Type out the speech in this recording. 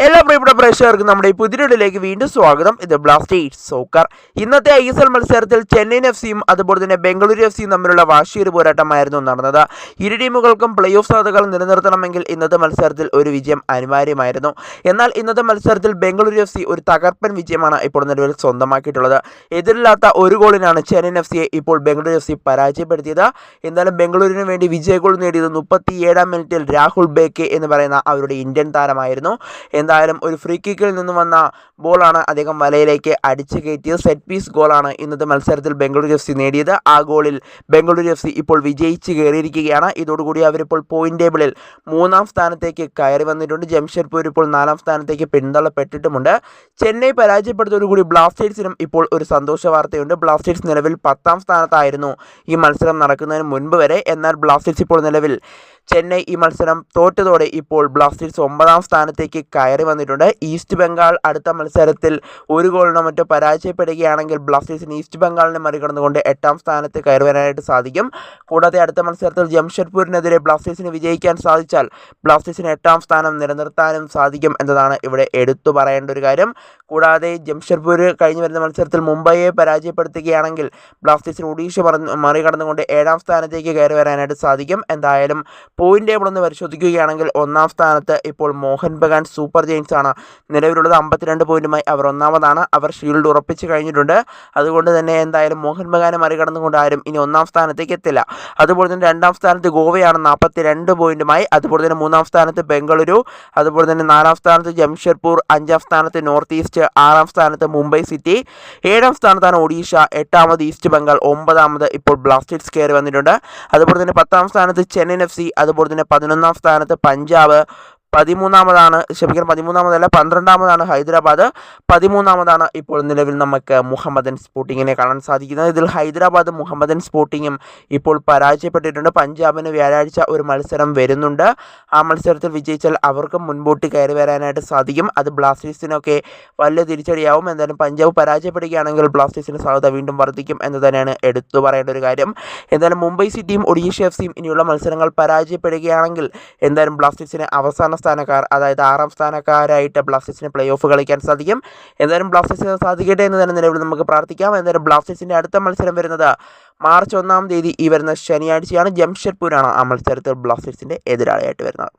El എല്ലാ പ്രിയപ്പെട്ട പ്രേക്ഷകർക്കും നമ്മുടെ ഈ പുതിയൊടിലേക്ക് വീണ്ടും സ്വാഗതം. ഇത് ബ്ലാസ്റ്റേഴ്സ് സോക്കർ ഇന്നത്തെ ഐ എസ് എൽ മത്സരത്തിൽ ചെന്നൈയിൻ എഫ് സിയും അതുപോലെ തന്നെ ബംഗളൂരു എഫ് സിയും തമ്മിലുള്ള വാശിയൊരു പോരാട്ടമായിരുന്നു നടന്നത്. ഇരു ടീമുകൾക്കും പ്ലേ ഓഫ് സാധ്യതകൾ നിലനിർത്തണമെങ്കിൽ ഇന്നത്തെ മത്സരത്തിൽ ഒരു വിജയം അനിവാര്യമായിരുന്നു. എന്നാൽ ഇന്നത്തെ മത്സരത്തിൽ ബംഗളൂരു എഫ് സി ഒരു തകർപ്പൻ വിജയമാണ് ഇപ്പോൾ നിലവിൽ സ്വന്തമാക്കിയിട്ടുള്ളത്. എതിരില്ലാത്ത ഒരു ഗോളിനാണ് ചെന്നൈയിൻ എഫ് സിയെ ഇപ്പോൾ ബംഗളൂരു എഫ് സി പരാജയപ്പെടുത്തിയത്. എന്നാലും ബംഗളൂരുവിന് വേണ്ടി വിജയ ഗോൾ നേടിയത് മുപ്പത്തിയേഴാം മിനിറ്റിൽ രാഹുൽ ബേക്കെ എന്ന് പറയുന്ന അവരുടെ ഇന്ത്യൻ താരമായിരുന്നു. എന്തായാലും ഒരു ഫ്രീ കിക്കിൽ നിന്ന് വന്ന ബോളാണ് അദ്ദേഹം വലയിലേക്ക് അടിച്ചു കയറ്റിയത്. സെറ്റ് പീസ് ഗോളാണ് ഇന്നത്തെ മത്സരത്തിൽ ബംഗളൂരു എഫ് സി നേടിയത്. ആ ഗോളിൽ ബംഗളൂരു എഫ് സി ഇപ്പോൾ വിജയിച്ച് കയറിയിരിക്കുകയാണ്. ഇതോടുകൂടി അവരിപ്പോൾ പോയിന്റ് ടേബിളിൽ മൂന്നാം സ്ഥാനത്തേക്ക് കയറി വന്നിട്ടുണ്ട്. ജംഷഡ്പൂർ ഇപ്പോൾ നാലാം സ്ഥാനത്തേക്ക് പിന്തള്ളപ്പെട്ടിട്ടുമുണ്ട്. ചെന്നൈ പരാജയപ്പെടുന്നതോടുകൂടി ബ്ലാസ്റ്റേഴ്സിനും ഇപ്പോൾ ഒരു സന്തോഷ വാർത്തയുണ്ട്. ബ്ലാസ്റ്റേഴ്സ് നിലവിൽ പത്താം സ്ഥാനത്തായിരുന്നു ഈ മത്സരം നടക്കുന്നതിന് മുൻപ് വരെ. എന്നാൽ ബ്ലാസ്റ്റേഴ്സ് ഇപ്പോൾ നിലവിൽ ചെന്നൈ ഈ മത്സരം തോറ്റതോടെ ഇപ്പോൾ ബ്ലാസ്റ്റേഴ്സ് ഒമ്പതാം സ്ഥാനത്തേക്ക് കയറി വന്നിട്ടുണ്ട്. ഈസ്റ്റ് ബംഗാൾ അടുത്ത മത്സരത്തിൽ ഒരു ഗോളിനോ മറ്റോ പരാജയപ്പെടുകയാണെങ്കിൽ ബ്ലാസ്റ്റേഴ്സിന് ഈസ്റ്റ് ബംഗാളിനെ മറികടന്നുകൊണ്ട് എട്ടാം സ്ഥാനത്ത് കയറി വരാനായിട്ട് സാധിക്കും. കൂടാതെ അടുത്ത മത്സരത്തിൽ ജംഷഡ്പൂരിനെതിരെ ബ്ലാസ്റ്റേഴ്സിന് വിജയിക്കാൻ സാധിച്ചാൽ ബ്ലാസ്റ്റേഴ്സിന് എട്ടാം സ്ഥാനം നിലനിർത്താനും സാധിക്കും എന്നതാണ് ഇവിടെ എടുത്തു പറയേണ്ട ഒരു കാര്യം. കൂടാതെ ജംഷഡ്പൂർ കഴിഞ്ഞു വരുന്ന മത്സരത്തിൽ മുംബൈയെ പരാജയപ്പെടുത്തുകയാണെങ്കിൽ ബ്ലാസ്റ്റേഴ്സിന് ഒഡീഷ മറികടന്നുകൊണ്ട് ഏഴാം സ്ഥാനത്തേക്ക് കയറി വരാനായിട്ട് സാധിക്കും. എന്തായാലും പോയിന്റ് ടേബിൾ ഒന്ന് പരിശോധിക്കുകയാണെങ്കിൽ ഒന്നാം സ്ഥാനത്ത് ഇപ്പോൾ മോഹൻ ബഗാൻ സൂപ്പർ ജെയിൻസ് ആണ്. നിലവിലുള്ളത് അമ്പത്തിരണ്ട് പോയിന്റുമായി അവർ ഒന്നാമതാണ്. അവർ ഷീൽഡ് ഉറപ്പിച്ച് കഴിഞ്ഞിട്ടുണ്ട്. അതുകൊണ്ട് തന്നെ എന്തായാലും മോഹൻ ബഗാനെ മറികടന്നുകൊണ്ട് ആരും ഇനി ഒന്നാം സ്ഥാനത്തേക്ക് എത്തില്ല. അതുപോലെ തന്നെ രണ്ടാം സ്ഥാനത്ത് ഗോവയാണ് നാൽപ്പത്തി രണ്ട് പോയിന്റുമായി അതുപോലെ തന്നെ മൂന്നാം സ്ഥാനത്ത് ബംഗളൂരു. അതുപോലെ തന്നെ നാലാം സ്ഥാനത്ത് ജംഷഡ്പൂർ. അഞ്ചാം സ്ഥാനത്ത് നോർത്ത് ഈസ്റ്റ്. ആറാം സ്ഥാനത്ത് മുംബൈ സിറ്റി ഏഴാം സ്ഥാനത്താണ് ഒഡീഷ എട്ടാമത് ഈസ്റ്റ് ബംഗാൾ ഒമ്പതാമത് ഇപ്പോൾ ബ്ലാസ്റ്റേഴ്സ് കയറി വന്നിട്ടുണ്ട്. അതുപോലെ തന്നെ പത്താം സ്ഥാനത്ത് ചെന്നൈയിൻ എഫ് സി അതുപോലെ തന്നെ പതിനൊന്നാം സ്ഥാനത്ത് പഞ്ചാബ് പതിമൂന്നാമതാണ് ക്ഷമിക്കണം പതിമൂന്നാമതല്ല പന്ത്രണ്ടാമതാണ് ഹൈദരാബാദ്. പതിമൂന്നാമതാണ് ഇപ്പോൾ നിലവിൽ നമുക്ക് മുഹമ്മദൻ സ്പോർട്ടിങ്ങിനെ കാണാൻ സാധിക്കുന്നത്. ഇതിൽ ഹൈദരാബാദ് മുഹമ്മദൻ സ്പോർട്ടിങ്ങും ഇപ്പോൾ പരാജയപ്പെട്ടിട്ടുണ്ട്. പഞ്ചാബിന് വ്യാഴാഴ്ച ഒരു മത്സരം വരുന്നുണ്ട്. ആ മത്സരത്തിൽ വിജയിച്ചാൽ അവർക്ക് മുൻപോട്ട് കയറി വരാനായിട്ട് സാധിക്കും. അത് ബ്ലാസ്റ്റേഴ്സിനൊക്കെ വലിയ തിരിച്ചടിയാവും. എന്തായാലും പഞ്ചാബ് പരാജയപ്പെടുകയാണെങ്കിൽ ബ്ലാസ്റ്റേഴ്സിന് സാധ്യത വീണ്ടും വർദ്ധിക്കും എന്ന് തന്നെയാണ് എടുത്തു പറയേണ്ട ഒരു കാര്യം. എന്തായാലും മുംബൈ സിറ്റിയും ഒഡീഷ എഫ് സിയും ഇനിയുള്ള മത്സരങ്ങൾ പരാജയപ്പെടുകയാണെങ്കിൽ എന്തായാലും ബ്ലാസ്റ്റേഴ്സിന് അവസാന സ്ഥാനക്കാർ അതായത് ആറാം സ്ഥാനക്കാരായിട്ട് ബ്ലാസ്റ്റേഴ്സിന് പ്ലേ ഓഫ് കളിക്കാൻ സാധിക്കും. എന്തായാലും ബ്ലാസ്റ്റേഴ്സിന് സാധിക്കട്ടെ എന്ന് തന്നെ നിലവിൽ നമുക്ക് പ്രാർത്ഥിക്കാം. എന്തായാലും ബ്ലാസ്റ്റേഴ്സിന്റെ അടുത്ത മത്സരം വരുന്നത് മാർച്ച് ഒന്നാം തീയതി ഈ വരുന്ന ശനിയാഴ്ചയാണ്. ജംഷഡ്പൂരാണ് ആ മത്സരത്തിൽ ബ്ലാസ്റ്റേഴ്സിന്റെ എതിരാളിയായിട്ട് വരുന്നത്.